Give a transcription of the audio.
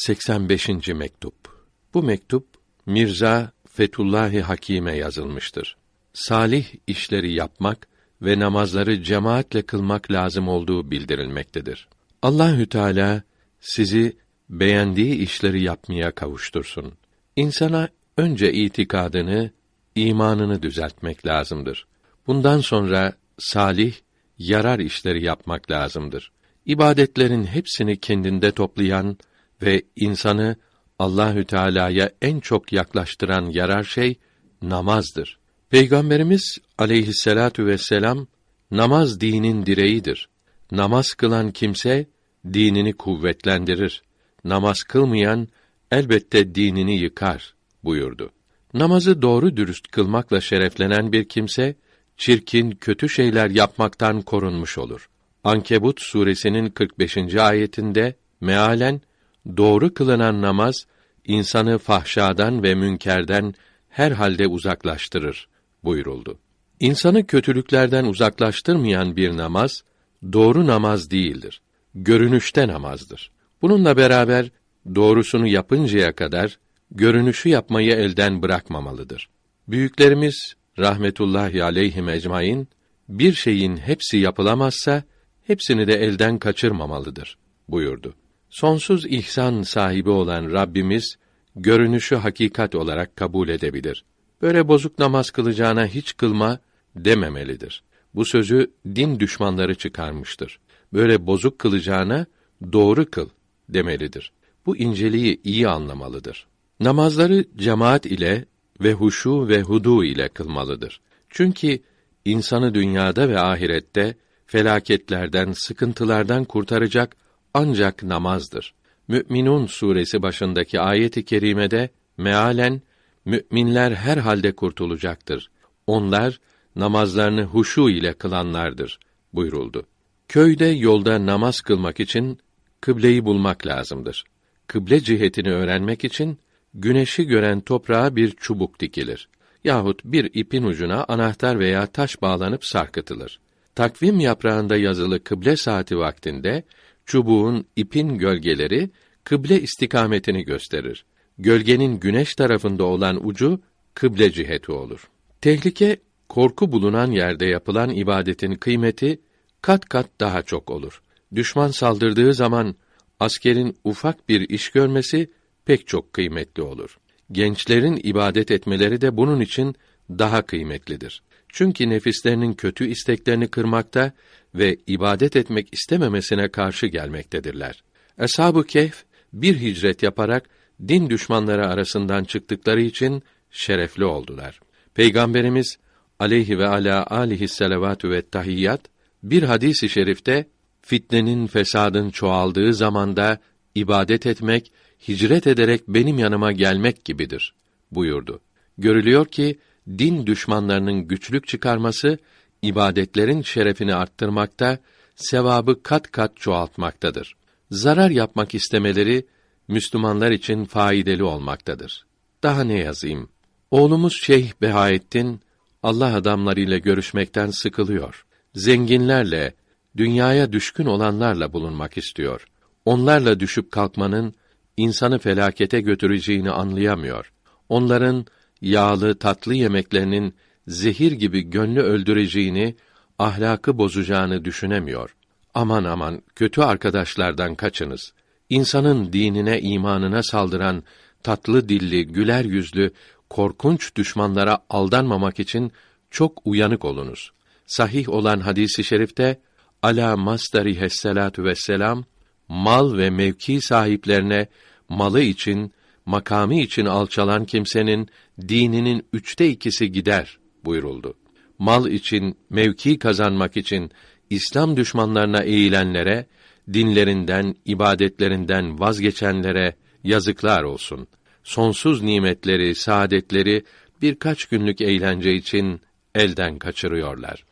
85. mektup. Bu mektup Mirza Fetullahi Hakime yazılmıştır. Salih işleri yapmak ve namazları cemaatle kılmak lazım olduğu bildirilmektedir. Allahü Teala sizi beğendiği işleri yapmaya kavuştursun. İnsana önce itikadını, imanını düzeltmek lazımdır. Bundan sonra salih, yarar işleri yapmak lazımdır. İbadetlerin hepsini kendinde toplayan ve insanı Allahü Teala'ya en çok yaklaştıran yarar şey namazdır. Peygamberimiz aleyhisselatu vesselam namaz dinin direğidir. Namaz kılan kimse dinini kuvvetlendirir. Namaz kılmayan elbette dinini yıkar buyurdu. Namazı doğru dürüst kılmakla şereflenen bir kimse çirkin, kötü şeyler yapmaktan korunmuş olur. Ankebut suresinin 45. ayetinde mealen doğru kılınan namaz insanı fahşadan ve münkerden her halde uzaklaştırır buyuruldu. İnsanı kötülüklerden uzaklaştırmayan bir namaz doğru namaz değildir. Görünüşte namazdır. Bununla beraber doğrusunu yapıncaya kadar görünüşü yapmayı elden bırakmamalıdır. Büyüklerimiz rahmetullahi aleyhim ecmaîn bir şeyin hepsi yapılamazsa hepsini de elden kaçırmamalıdır buyurdu. Sonsuz ihsan sahibi olan Rabbimiz görünüşü hakikat olarak kabul edebilir. Böyle bozuk namaz kılacağına hiç kılma dememelidir. Bu sözü din düşmanları çıkarmıştır. Böyle bozuk kılacağına doğru kıl demelidir. Bu inceliği iyi anlamalıdır. Namazları cemaat ile ve huşu ve hudu ile kılmalıdır. Çünkü insanı dünyada ve ahirette felaketlerden, sıkıntılardan kurtaracak ancak namazdır. Mü'minun suresi başındaki ayet-i kerimede mealen müminler her halde kurtulacaktır. Onlar namazlarını huşu ile kılanlardır buyuruldu. Köyde yolda namaz kılmak için kıbleyi bulmak lazımdır. Kıble cihetini öğrenmek için güneşi gören toprağa bir çubuk dikilir yahut bir ipin ucuna anahtar veya taş bağlanıp sarkıtılır. Takvim yaprağında yazılı kıble saati vaktinde çubuğun ipin gölgeleri kıble istikametini gösterir. Gölgenin güneş tarafında olan ucu kıble ciheti olur. Tehlike korku bulunan yerde yapılan ibadetin kıymeti kat kat daha çok olur. Düşman saldırdığı zaman askerin ufak bir iş görmesi pek çok kıymetli olur. Gençlerin ibadet etmeleri de bunun için daha kıymetlidir. Çünkü nefislerinin kötü isteklerini kırmakta ve ibadet etmek istememesine karşı gelmektedirler. Eshab-ı Kehf bir hicret yaparak din düşmanları arasından çıktıkları için şerefli oldular. Peygamberimiz aleyhi ve ala alihi selavatü ve tahiyyat bir hadisi i şerifte fitnenin fesadın çoğaldığı zamanda ibadet etmek hicret ederek benim yanıma gelmek gibidir buyurdu. Görülüyor ki din düşmanlarının güçlük çıkarması ibadetlerin şerefini arttırmakta, sevabı kat kat çoğaltmaktadır. Zarar yapmak istemeleri Müslümanlar için faydalı olmaktadır. Daha ne yazayım? Oğlumuz Şeyh Behaettin Allah adamlarıyla görüşmekten sıkılıyor. Zenginlerle, dünyaya düşkün olanlarla bulunmak istiyor. Onlarla düşüp kalkmanın insanı felakete götüreceğini anlayamıyor. Onların yağlı tatlı yemeklerinin zehir gibi gönlü öldüreceğini, ahlakı bozacağını düşünemiyor. Aman aman kötü arkadaşlardan kaçınız. İnsanın dinine, imanına saldıran tatlı dilli, güler yüzlü, korkunç düşmanlara aldanmamak için çok uyanık olunuz. Sahih olan hadisi i şerifte ala masdari hesselatu vesselam mal ve mevki sahiplerine malı için, makamı için alçalan kimsenin dininin üçte ikisi gider buyuruldu. Mal için, mevki kazanmak için İslam düşmanlarına eğilenlere, dinlerinden, ibadetlerinden vazgeçenlere yazıklar olsun. Sonsuz nimetleri, saadetleri birkaç günlük eğlence için elden kaçırıyorlar.